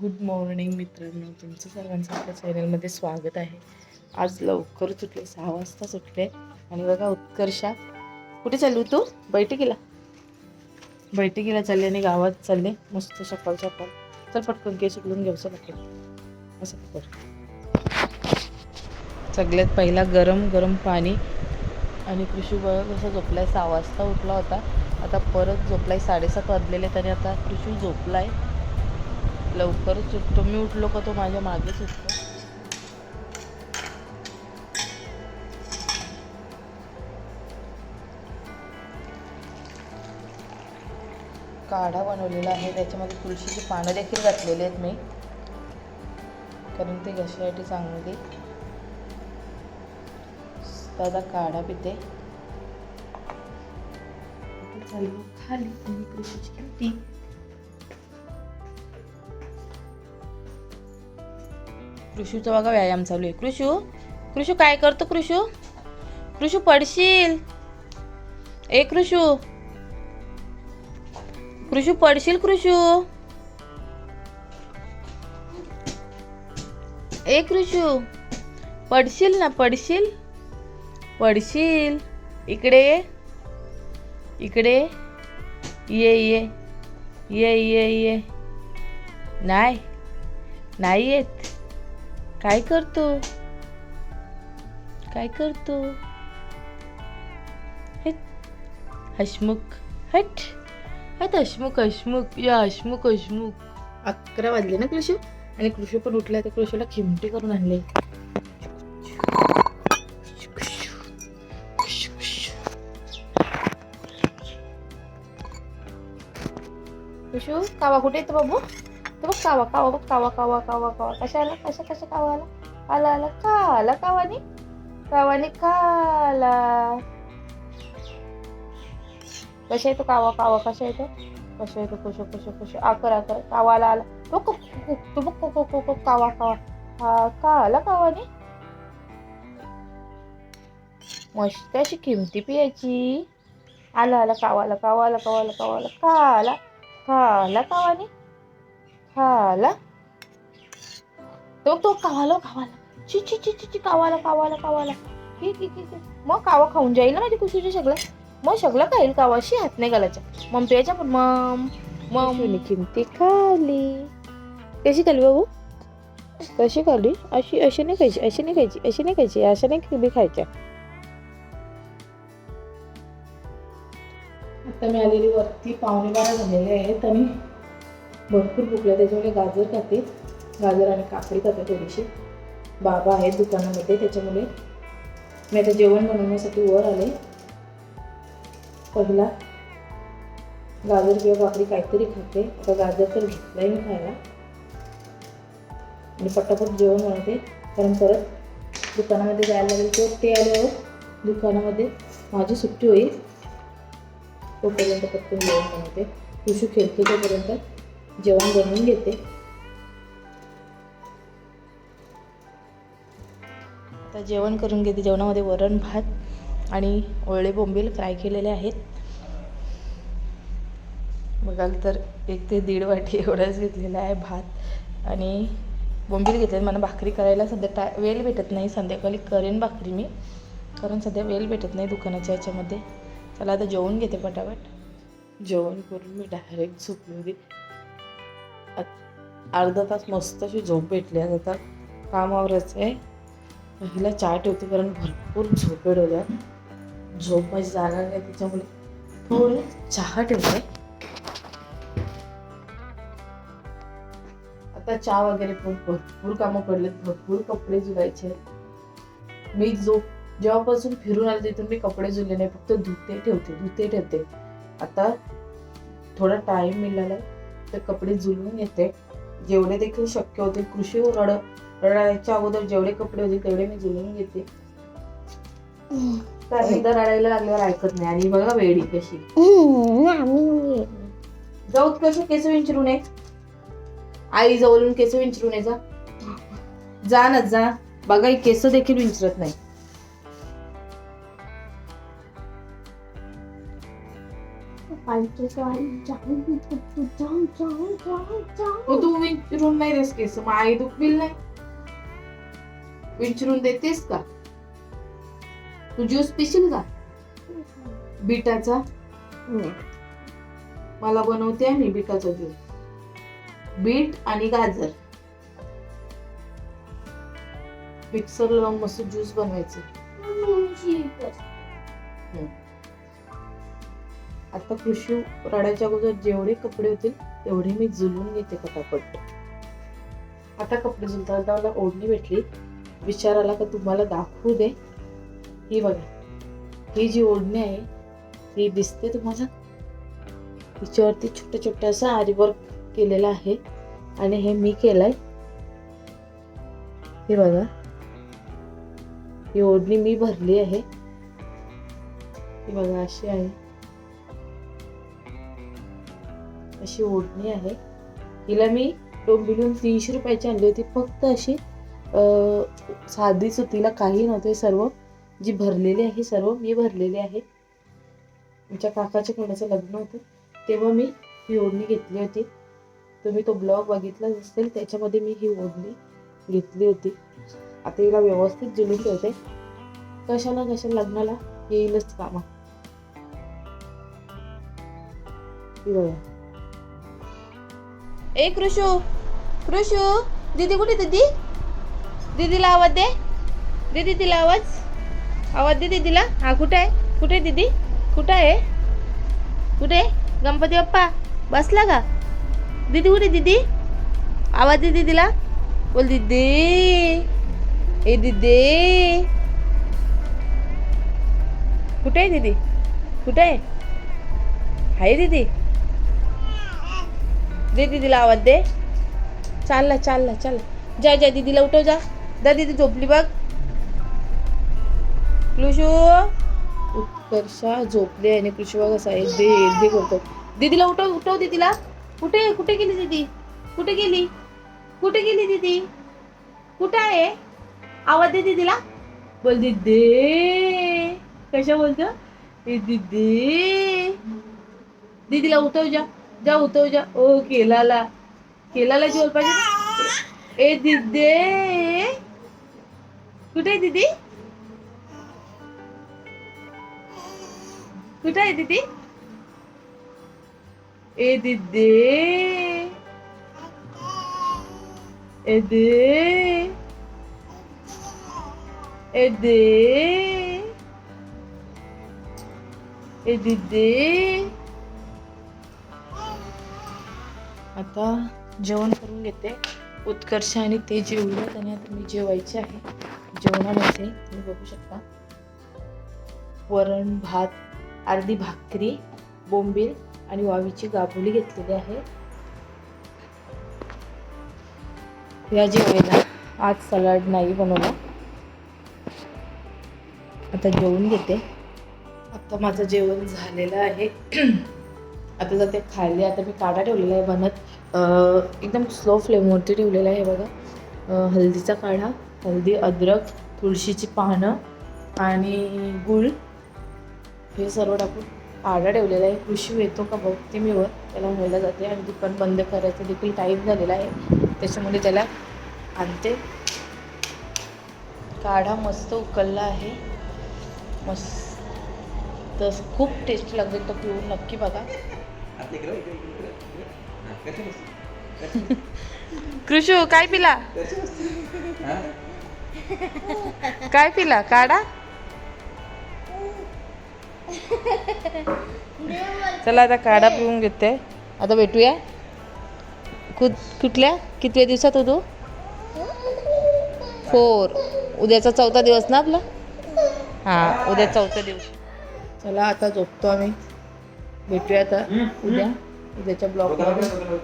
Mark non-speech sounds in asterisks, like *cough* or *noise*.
Good morning मित्रांनो. तुमचं सर्वांचं आपल्या चॅनलमध्ये स्वागत आहे. आज लवकर सुटले सहा वाजता सुटले. आणि बघा उत्कर्षा कुठे चालू तू? बैठकीला? बैठकीला चालले आणि गावात चालले. मस्त सकाळ सकाळ. चल पटकन केस उकलून घेऊ लागेल असं कर. सगळ्यात पहिला गरम गरम पाणी. आणि कृषी बघा कसा झोपलाय. सहा वाजता उठला होता. आता परत झोपलाय. साडेसात वाजलेले तरी आता कृषी झोपलाय. लवकरच उठतो मी उठलो का तो माझ्या मागेच उठतो काढा बनवलेला आहे. त्याच्यामध्ये तुळशीची पानं देखील घातलेली आहेत मी. कारण ते घशासाठी चांगली दादा काढा पिते. खाली. कृषूचा बघा व्यायाम चालू आहे. कृषू कृषू काय करतो कृषू? कृषू पडशील. ए कृषू. कृषू पडशील कृषू? ए कृषू पडशील ना पडशील? पडशील. इकडे ये. इकडे ये. ये ये. ये ये नाही. नाही येत. काय करतो? काय करतो? हशमुख. हसमुख हट. हट हसमुख हसमुख या हसमुख हसमुख अकरा वाजले ना कृषी आणि कृषी पण उठला तर कृषीला खिमटे करून आणले. कृषू कावा कुठे येतो बाबू? तो बघ कावा कावा बघ कावा कावा कावा कावा कशा आला कशा कशा कावा आला आला आला का आला कावानी कावानी खाला कशा येतो कावा कावा कशा येतो कशा येतो कशा कशा कशा आकर आकर कावा आला आला तो को को- तो बघ को को को को कावा कावा हा का आला कावानी मस्त अशी किमती पियाची आला आला कावाला कावाला कावाला कावाला का आला खाला कावानी खाला तो तो कावाला कावाला. ची ची ची ची ची कावाला कावाला कावाला. की की की. मग कावा खाऊन जाईल ना माझ्या कुशीचे सगळं? मग सगळं खाईल कावाशी हात नाही घालायच्या मग प्यायच्या पण मम मम. किमती? खाली. कशी खाली बाबू? कशी खाली? अशी अशी नाही खायची अशी नाही खायची अशी नाही खायची अशा नाही खायच्या. आता मी आलेली वरती पावणे बारा झालेले आहेत आणि भरपूर भुकल्या त्याच्यामुळे गाजर खाते. गाजर आणि काकडी खाते थोडीशी. बाबा आहेत दुकानामध्ये त्याच्यामुळे मी आता जेवण बनवण्यासाठी वर आले. पहिला गाजर किंवा काकडी काहीतरी खाते. आता गाजर तर घेतलंय मी खायला. आणि पटापट जेवण बनवते. कारण परत दुकानामध्ये जायला लागेल किंवा ते आल्यावर दुकानामध्ये माझी सुट्टी होईल. तोपर्यंत पटकन जेवण बनवते. खुशू खेळतो तोपर्यंत. जेवण बनवून घेते. आता जेवण करून घेते. जेवणामध्ये वरण भात आणि ओळे बोंबील फ्राय केलेले आहेत. बघाल तर एक ते दीड वाटी एवढाच घेतलेला आहे भात आणि बोंबील घेतले मला भाकरी करायला सध्या टा वेल भेटत नाही. संध्याकाळी करेन भाकरी मी कारण सध्या वेल भेटत नाही दुकानाच्या याच्यामध्ये. चला आता जेवण घेते पटापट. जेवण करून मी डायरेक्ट झोपली होती. अर्धा तास मस्त अशी झोप भेटली आज आता कामावरच आहे. पहिला चहा ठेवते कारण भरपूर झोप येडवल्या झोप माझी जाणार नाही त्याच्यामुळे थोडं चहा ठेवते. आता चहा वगैरे पण भरपूर कामं पडलेत भरपूर कपडे धुवायचे मी जो जेव्हापासून फिरून आले तिथून मी कपडे धुले नाही फक्त धुते ठेवते धुते ठेवते. आता थोडा टाइम मिळाला. तर कपडे जुळवून येते जेवढे देखील शक्य होते कृषी रड रडायच्या अगोदर जेवढे कपडे होते तेवढे मी जुळवून घेते. एकदा रडायला लागल्यावर ऐकत नाही. आणि बघा वेडी कशी. जाऊ कसे केस विंचरून ये आई जवळून केस विंचरून ये जा. जा ना जा. बघा केस देखील विंचरत नाही. मग तू विंचरून नाही देस केस मग आई दुखविल नाही? विंचरून देतेस का? तू ज्यूस पिशील का? बिटाचा? मला बनवते मी बिटाचा ज्यूस. बीट आणि गाजर. मिक्सर लावून मस्त ज्यूस बनवायचं. आता कृषी रडायच्या अगोदर जेवढे कपडे होतील तेवढे मी जुलून घेते पटापट. आता कपडे जुलता मला ओढणी भेटली. विचार आला का तुम्हाला दाखवू दे. ही बघा. ही जी ओढणी आहे ही दिसते तुम्हाला? हिच्यावरती छोटं छोटं असं आरीवर्क केलेलं आहे. आणि हे मी केलंय. हे बघा. ही ओढणी मी भरली आहे. ही बघा अशी आहे. अशी ओढणी आहे. हिला मी डोंबिवलीहून तीनशे रुपयाची आणली होती. फक्त अशी साधीच तिला काही नव्हते सर्व. जी भरलेली आहे सर्व मी भरलेली आहे. आमच्या काकाच्या कोणाचं लग्न होतं तेव्हा मी ही ओढणी घेतली होती. तुम्ही तो ब्लॉग बघितला असेल त्याच्यामध्ये मी ही ओढणी घेतली होती. आता हिला व्यवस्थित जुळून ठेवते. कशाला कशा लग्नाला येईलच कामा. बघा. ए कृषू. कृषू दीदी कुठे दीदी? दीदीला आवाज दे. दीदी तिला आवाज. आवाज दे दीदीला. हा कुठे आहे? कुठे दीदी? कुठे आहे? कुठे आहे? गणपती बाप्पा बसला का? दीदी कुठे दीदी? आवाज दे दीदीला. बोल दीदी. ए दीदी. कुठे आहे दीदी? कुठे आहे? हाय दीदी. दे दीदीला आवाज दे. चालला चालला चालला. जा जा दीदीला उठव जा. जा दीदी झोपली बघ. कृषू उत्कर्षा झोपली आणि कृषी बघ असा आहे दे दे करतो. दीदीला उठव उठव दीदीला. कुठे कुठे गेली दीदी? कुठे गेली? कुठे गेली दीदी? कुठे आहे? आवाज दे दीदीला. बोल दीदी. कशा बोलतो? ए दीदी. दीदीला उठव जा. जा उठव जा ओ केलाला केलाला जेवल पाहिजे ए दिदे कुठे आहे दीदी कुठे आहे दीदी ए दिदे ए दे ए दे ए दिदे आता जेवण करून घेते. उत्कर्ष आणि ते जेवलं आणि आता मी जेवायचे आहे. जेवणामध्ये तुम्ही बघू शकता. वरण भात अर्धी भाकरी बोंबील आणि वावीची गाभोली घेतलेली आहे. या जेवायला आज सलाड नाही बनवला आता जेवून घेते. आता माझं जेवण झालेलं आहे. *clears throat* आता जाते खायला आता मी काढा ठेवलेला आहे बनत. एकदम स्लो फ्लेमवरती ठेवलेला आहे बघा. हल्दीचा हळदीचा काढा. हळदी अद्रक तुळशीची पानं आणि गुळ. हे सर्व टाकून काढा ठेवलेला आहे. कृषी येतो का बघते मी वर. त्याला व्हायला जाते आणि दुकान बंद करायचं देखील टाईम झालेला आहे. त्याच्यामुळे त्याला आणते. काढा मस्त उकलला आहे. मस्त. खूप टेस्टी लागते तो पिऊन. नक्की बघा. कृषू काय पिला? काय पिला? काढा. चला आता काढा पिऊन घेते. आता भेटूया. कुठ कुठल्या? कितव्या दिवसात होतो फोर. उद्याचा चौथा दिवस ना आपला? हां उद्या चौथा दिवस. चला आता झोपतो आम्ही. भेटूया आता उद्या. उद्याच्या ब्लॉगमध्ये.